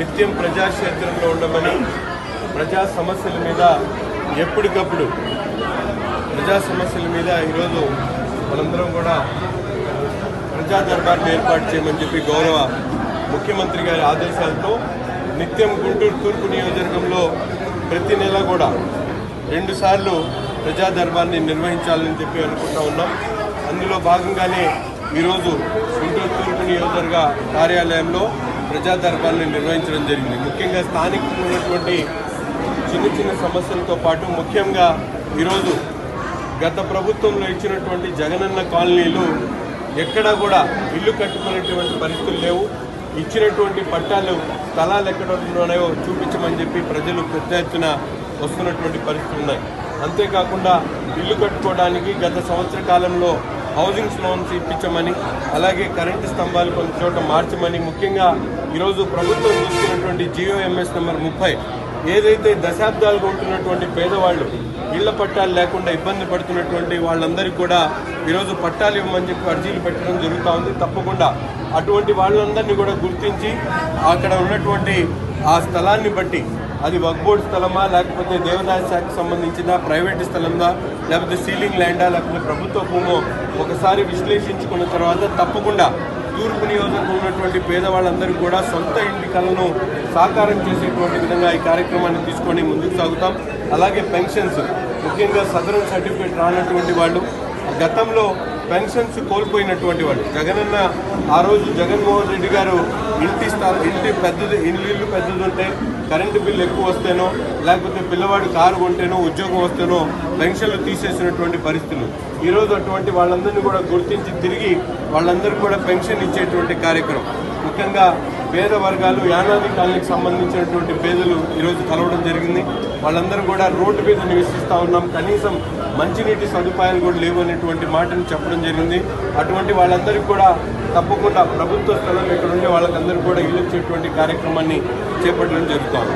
నిత్యం ప్రజాక్షేత్రంలో ఉండమని ప్రజా సమస్యల మీద ఎప్పటికప్పుడు ప్రజా సమస్యల మీద ఈరోజు మనందరం కూడా ప్రజా దర్బార్ను ఏర్పాటు చేయమని చెప్పి గౌరవ ముఖ్యమంత్రి గారి ఆదేశాలతో నిత్యం గుంటూరు తూర్పు నియోజకవర్గంలో ప్రతి నెల కూడా రెండుసార్లు ప్రజా దర్బార్ని నిర్వహించాలని చెప్పి అనుకుంటా ఉన్నాం. అందులో భాగంగానే ఈరోజు గుంటూరు తూర్పు నియోజకవర్గ కార్యాలయంలో ప్రజా దర్బార్ని నిర్వహించడం జరిగింది. ముఖ్యంగా స్థానికమైనటువంటి ఉన్నటువంటి చిన్న చిన్న సమస్యలతో పాటు ముఖ్యంగా ఈరోజు గత ప్రభుత్వంలో ఇచ్చినటువంటి జగనన్న కాలనీలు ఎక్కడా కూడా ఇల్లు కట్టుకునేటువంటి పరిస్థితులు లేవు. ఇచ్చినటువంటి పట్టాలు స్థలాలు ఎక్కడ ఉన్నాయో చూపించమని చెప్పి ప్రజలు పెద్ద ఎత్తున వస్తున్నటువంటి పరిస్థితులు ఉన్నాయి. అంతేకాకుండా ఇల్లు కట్టుకోవడానికి గత సంవత్సర కాలంలో హౌసింగ్ లోన్స్ ఇప్పించమని అలాగే కరెంటు స్తంభాలు కొన్ని చోట మార్చమని ముఖ్యంగా ఈరోజు ప్రభుత్వం చూస్తున్నటువంటి జియోఎంఎస్ నెంబర్ ముప్పై. ఏదైతే దశాబ్దాలుగా ఉంటున్నటువంటి పేదవాళ్ళు ఇళ్ళ పట్టాలు లేకుండా ఇబ్బంది పడుతున్నటువంటి వాళ్ళందరికీ కూడా ఈరోజు పట్టాలు ఇవ్వమని చెప్పి అర్జీలు పెట్టడం జరుగుతూ ఉంది. తప్పకుండా అటువంటి వాళ్ళందరినీ కూడా గుర్తించి అక్కడ ఉన్నటువంటి ఆ స్థలాన్ని బట్టి అది వక్బోర్డ్ స్థలమా లేకపోతే దేవదాయ శాఖకు సంబంధించిన ప్రైవేట్ స్థలందా లేకపోతే సీలింగ్ ల్యాండా లేకపోతే ప్రభుత్వ భూమో ఒకసారి విశ్లేషించుకున్న తర్వాత తప్పకుండా తూర్పు నియోజకవర్గం ఉన్నటువంటి పేదవాళ్ళందరూ కూడా సొంత ఇంటి కలను సాకారం చేసేటువంటి విధంగా ఈ కార్యక్రమాన్ని తీసుకొని ముందుకు సాగుతాం. అలాగే పెన్షన్స్ ముఖ్యంగా సదరన్ సర్టిఫికేట్ రానటువంటి వాళ్ళు గతంలో పెన్షన్స్ కోల్పోయినటువంటి వాళ్ళు. జగనన్న ఆ రోజు జగన్మోహన్ రెడ్డి గారు ఇంటి స్థల ఇంటి పెద్దది ఇల్లు పెద్దది ఉంటే కరెంటు బిల్లు ఎక్కువ వస్తేనో లేకపోతే పిల్లవాడు కారు కొంటేనో ఉద్యోగం వస్తేనో పెన్షన్లు తీసేసినటువంటి పరిస్థితులు. ఈరోజు అటువంటి వాళ్ళందరినీ కూడా గుర్తించి తిరిగి వాళ్ళందరికీ కూడా పెన్షన్ ఇచ్చేటువంటి కార్యక్రమం. ముఖ్యంగా పేద వర్గాలు యానాది కాలనీకి సంబంధించినటువంటి పేదలు ఈరోజు కలవడం జరిగింది. వాళ్ళందరూ కూడా రోడ్డు మీద నివసిస్తూ ఉన్నాం. కనీసం మంచినీటి సదుపాయాలు కూడా లేవు అనేటువంటి మాటను చెప్పడం జరిగింది. అటువంటి వాళ్ళందరికీ కూడా తప్పకుండా ప్రభుత్వ స్థలం ఇక్కడ ఉండే వాళ్ళకందరూ కూడా ఇల్లు ఇచ్చేటువంటి కార్యక్రమాన్ని చేపట్టడం జరుగుతుంది.